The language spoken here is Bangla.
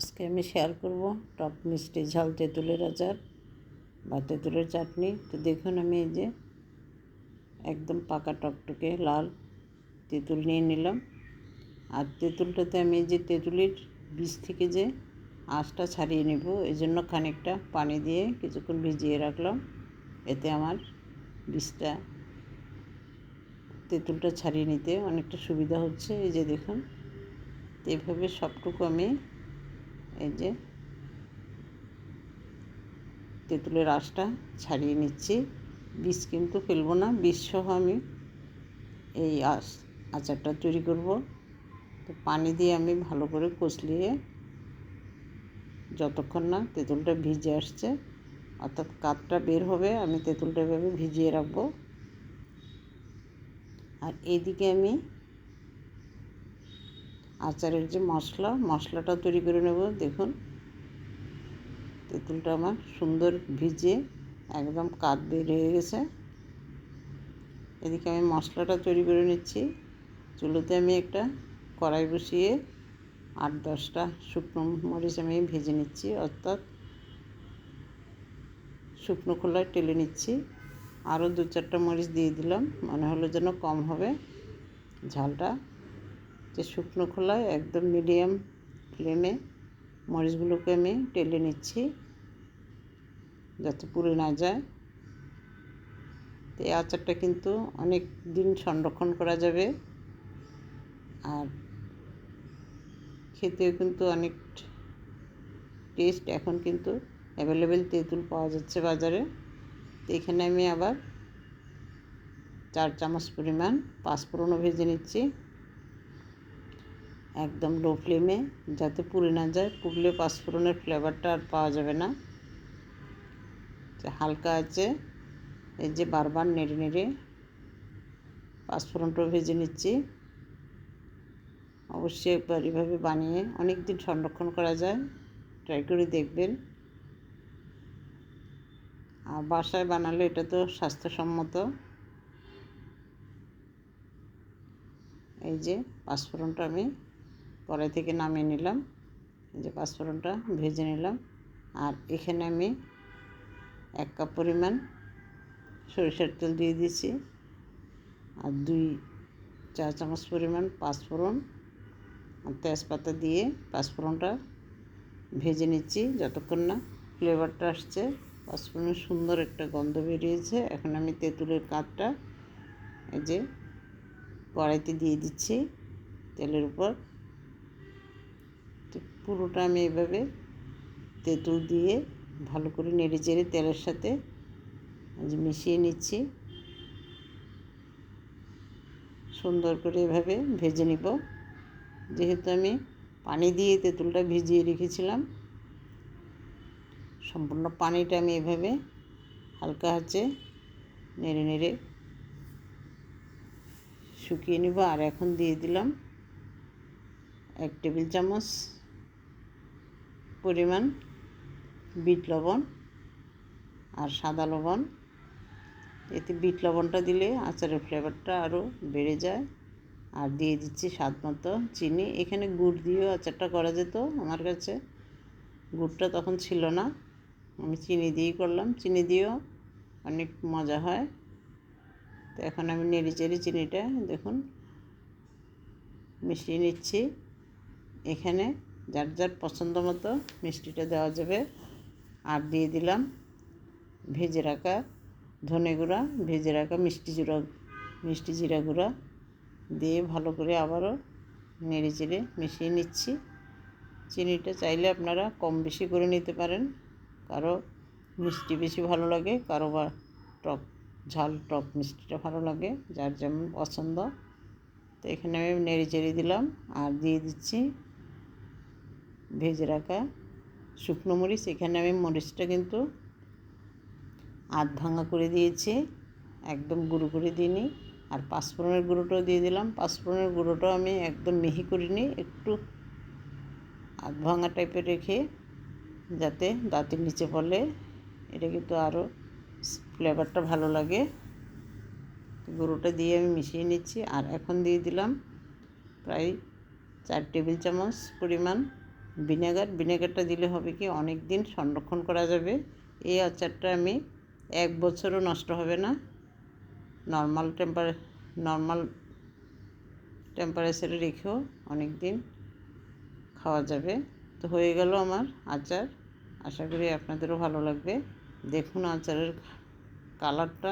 আজকে আমি শেয়ার করব টক মিষ্টি ঝাল তেঁতুলের আচার বা তেঁতুলের চাটনি। তো দেখুন আমি এই যে একদম পাকা টকটকে লাল তেঁতুল নিয়ে নিলাম। আর তেঁতুলটাতে আমি যে তেঁতুলের বীজ থেকে যে আঁশটা ছাড়িয়ে নেব, এই জন্য খানিকটা পানি দিয়ে কিছুক্ষণ ভিজিয়ে রাখলাম। এতে আমার বীজটা, তেঁতুলটা ছাড়িয়ে নিতে অনেকটা সুবিধা হচ্ছে। এই যে দেখুন এভাবে সবটুকু আমি এই যে তেঁতুলের আঁশটা ছাড়িয়ে নিচ্ছি। বীজ কিন্তু ফেলব না বীজ সহ আমি এই আঁশ, আচারটা তৈরি করব। তো পানি দিয়ে আমি ভালো করে কষলিয়ে যতক্ষণ না তেঁতুলটা ভিজে আসছে, অর্থাৎ কাতটা বের হবে, আমি তেঁতুলটা এভাবে ভিজিয়ে রাখব। আর এইদিকে আমি আচারের যে মশলা। মশলাটা তৈরি করে নেব, দেখুন। তেঁতুলটা আমার সুন্দর ভিজে একদম কাত বের হয়ে গেছে। এদিকে আমি মশলাটা তৈরি করে নিচ্ছি। চুলোতে আমি একটা কড়াই বসিয়ে আট দশটা শুকনো মরিচ আমি ভেজে নিচ্ছি, অর্থাৎ শুকনো খোলায় টেলে নিচ্ছি। আরও দু চারটা মরিচ দিয়ে দিলাম, মনে হলো যেন কম হবে ঝালটা। যে শুকনো খোলায় একদম মিডিয়াম ফ্লেমে মরিচগুলোকে আমি টেলে নিচ্ছি, যাতে পুড়ে না যায়। তো এই আচারটা কিন্তু অনেক দিন সংরক্ষণ করা যাবে। আর খেতেও কিন্তু অনেক টেস্ট এখন কিন্তু অ্যাভেলেবেল তেঁতুল পাওয়া যাচ্ছে বাজারে। তো এখানে আমি আবার চার চামচ পরিমাণ পাঁচ পাঁচফোড়নও ভেজে নিচ্ছি। একদম লো ফ্লেমে যাতে পুড়ে না যায়। পুড়লে পাঁচফোড়নের ফ্লেভারটা আর পাওয়া যাবে না। হালকা আছে, এই যে বারবার নেড়ে নেড়ে পাঁচফোড়নটাও ভেজে নিচ্ছি। অবশ্যই একবার এভাবে বানিয়ে অনেক দিন সংরক্ষণ করা যায়। ট্রাই করে দেখবেন। আর বাসায় বানালে এটা তো স্বাস্থ্যসম্মত। এই যে পাঁচফোড়নটা আমি কড়াই থেকে নামিয়ে নিলাম। যে পাঁচফোড়নটা ভেজে নিলাম। আর এখানে আমি এক কাপ পরিমাণ সরিষার তেল দিয়ে দিয়েছি। আর দুই চা চামচ পরিমাণ পাঁচফোড়ন আর তেজপাতা দিয়ে পাঁচফোড়নটা ভেজে নিচ্ছি যতক্ষণ না ফ্লেভারটা আসছে। পাঁচফোড়নের সুন্দর একটা গন্ধ বেরিয়েছে। এখন আমি তেঁতুলের কাঠটা এই যে কড়াইতে দিয়ে দিচ্ছি তেলের উপর। পুরোটা আমি এভাবে তেঁতুল দিয়ে ভালো করে নেড়ে চেড়ে তেলের সাথে মিশিয়ে নিচ্ছি। সুন্দর করে এভাবে ভেজে নিব। যেহেতু আমি পানি দিয়ে তেঁতুলটা ভিজিয়ে রেখেছিলাম, সম্পূর্ণ পানিটা আমি এভাবে হালকা হাতে নেড়ে নেড়ে শুকিয়ে নেব। আর এখন দিয়ে দিলাম এক টেবিল চামচ পরিমাণ বিট লবণ আর সাদা লবণ। এতে বিট লবণটা দিলে আচারের ফ্লেভারটা আরও বেড়ে যায়। আর দিয়ে দিচ্ছি স্বাদ মতো চিনি। এখানে গুড় দিয়েও আচারটা করা যেত আমার কাছে। গুড়টা তখন ছিল না। আমি চিনি দিয়েই করলাম। চিনি দিয়েও অনেক মজা হয়। তো এখন আমি নেড়ে চিনিটা দেখুন মিশিয়ে নিচ্ছি। এখানে যার যার পছন্দ মতো মিষ্টিটা দেওয়া যাবে। আর দিয়ে দিলাম ভেজে রাখা ধনে গুঁড়া, ভেজে রাখা মিষ্টি জিরা মিষ্টি জিরা গুঁড়া। দিয়ে ভালো করে আবারও নেড়ে চেড়ে মিশিয়ে নিচ্ছি। চিনিটা চাইলে আপনারা কম বেশি করে নিতে পারেন। কারও মিষ্টি বেশি ভালো লাগে, কারও বা টক, ঝাল টক মিষ্টিটা ভালো লাগে, যার যেমন পছন্দ। তো এখানে আমি নেড়ে চেড়ে দিলাম। আর দিয়ে দিচ্ছি ভেজে রাখা শুকনো মরিচ, এখানে আমি মরিচটা কিন্তু আধ ভাঙা করে দিয়েছি, একদম গুঁড়ো করে দিইনি। আর পাঁচফোড়নের গুঁড়োটাও দিয়ে দিলাম। পাঁচফোড়নের গুঁড়োটাও আমি একদম মিহি করিনি একটু আধ ভাঙা টাইপের রেখে যাতে দাঁতের নিচে পড়লে এটা কিন্তু আরও ফ্লেভারটা ভালো লাগে। গুঁড়োটা দিয়ে আমি মিশিয়ে নিচ্ছি। আর এখন দিয়ে দিলাম প্রায় চার টেবিল চামচ পরিমাণ ভিনেগার, ভিনেগারটা দিলে হবে কি অনেক দিন সংরক্ষণ করা যাবে। এই আচারটা আমি এক বছরও নষ্ট হবে না। নর্মাল টেম্পারে, নর্মাল টেম্পারেচারে রেখেও অনেক দিন খাওয়া যাবে। তো হয়ে গেল আমার আচার। আশা করি আপনাদেরও ভালো লাগবে। দেখুন আচারের কালারটা।